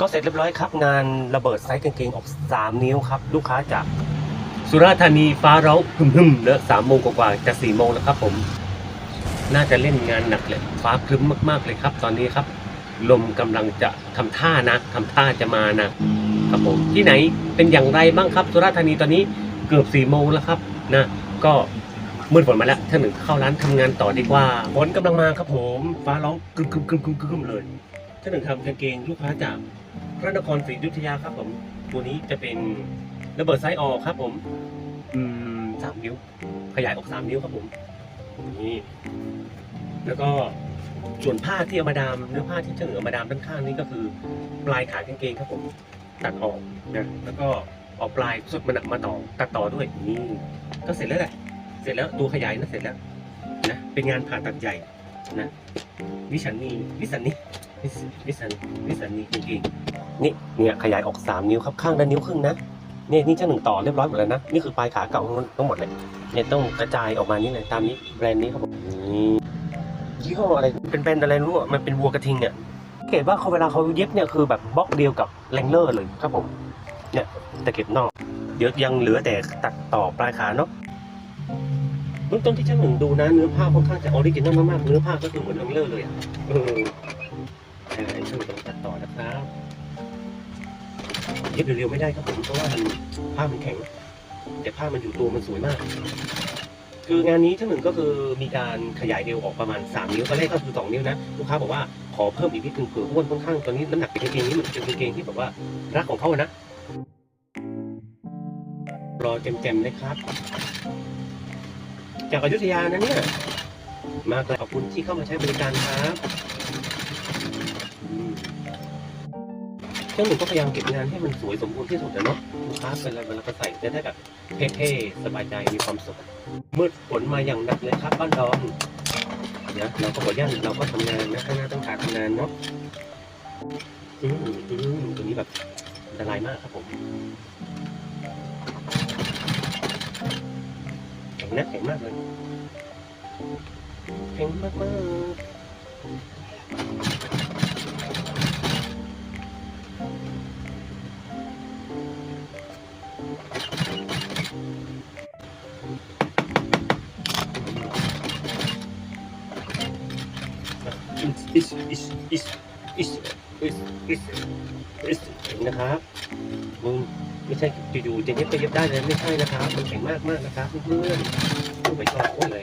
ก็เสร็จเรียบร้อยครับ งานระเบิดไซส์กางเกงออก 3 นิ้วครับ ลูกค้าจากสุราษฎร์ธานีฟ้าร้องหึ่มๆเนอะสามโมงกว่าจะสี่โมงแล้วครับผม น่าจะเล่นงานหนักเลยฟ้าครึ้มมากๆเลยครับ ตอนนี้ครับ ลมกำลังจะทำท่านะทำท่าจะมานะครับผมที่ไหนเป็นอย่างไรบ้างครับ สุราษฎร์ธานีตอนนี้เกือบสี่โมงแล้วครับนะก็มืดฝนมาแล้วท่านหนึ่งเข้าร้านทำงานต่อดีกว่าฝนกำลังมาครับผม ฟ้าร้องกึมกึมกึมกึมกึมเลยท่านหนึ่งทำกางเกงลูกค้าจาก พระนครศรีอยุธยาครับผม ตัวนี้จะเป็นระเบิดไซส์ออกครับ ผมอืมสามนิ้ว ขยายออกสามนิ้วครับผมนี่แล้วก็ส่วนผ้าที่เอามาดามเนื้อผ้าที่ช่างเหนือเอามาดามด้านข้างนี่ก็คือปลายขากางเกงครับผม ตัดออกนะแล้วก็เอาปลายสุดมันมาต่อตัดต่อด้วยนี่ก็เสร็จแล้วแหละ เสร็จแล้วตัวขยายนะเสร็จแล้วนะเป็นงานผ่าตัดใหญ่นะวิชันนีวิสันนีวิสวิสันวิสันนีกางเกง นี่เนี่ยขยายออกสามนิ้วครับข้างละนิ้วครึ่งนะเนี่ยนี่ช่างหนึ่งต่อเรียบร้อยหมดแล้วนะนี่คือปลายขาเก่าทั้งหมดเลยเนี่ยต้องกระจายออกมานี่เลยตามนี้แบรนด์นี้ครับผมนี่ยี่ห้ออะไรเป็นแบรนด์อะไรรู้อะมันเป็นวัวกระทิงเนี่ยเกตว่าเขาเวลาเขาเย็บเนี่ยคือแบบบล็อกเดียวกับแรงเลอร์เลยครับผมเนี่ยตะเก็บนอกเดี๋ยวยังเหลือแต่ตัดต่อปลายขาเนาะเบื้องต้นที่ช่างหนึ่งดูนะเนื้อผ้าค่อนข้างจะออริจินอลมากๆเนื้อผ้าก็คือเหมือนแรงเลอร์เลยอะเออใช่ช่างหนึ่งต้องตัดต่อนะครับเย็ บเร็วๆไม่ได้ครับผมเพราะว่ามันผ้ามันแข็ง แต่ผ้ามันอยู่ตัวมันสวยมาก คืองานนี้ช่างหนึ่งก็คือมีการขยายเอวออกประมาณ 3 นิ้วตอนแรกก็คือ 2 นิ้วนะลูกค้าบอกว่าขอเพิ่มอีกนิดนึงเผื่ออ้วนค่อนข้างตอนนี้น้ำหนักเป็นกางเกงนี้มันเป็นกางเกงที่แบบว่ารักของเขานะรอเต็มๆเลยครับ จากอยุธยานะเนี่ยมากเลยขอบคุณที่เข้ามาใช้บริการครับ ช่างหนึ่งก็พยายามเก็บงานให้มันสวยสมบูรณ์ที่สุดนะเนาะลูกค้าเป็นอะไรเวลาก็ใส่จะได้แบบเท่ๆสบายใจมีความสุขมืดฝนมาอย่างหนักเลยครับบ้านดอนนะเราก็บอกย่านเราก็ทำงานนะข้างหน้าต้องการทำงานเนาะอืมอืมตัวนี้แบบอันตรายมากครับผมแข็งนะแข็งมากเลยแข็งมากมาก อิสอิสอิสอิสอิสอิสอิสนะครับมึงไม่ใช่จะอยู่ๆจะเย็บไปเย็บได้เลยไม่ใช่นะครับมันแข็งมากมากนะครับเพื่อนๆไปก่อนโอ้ยอะไร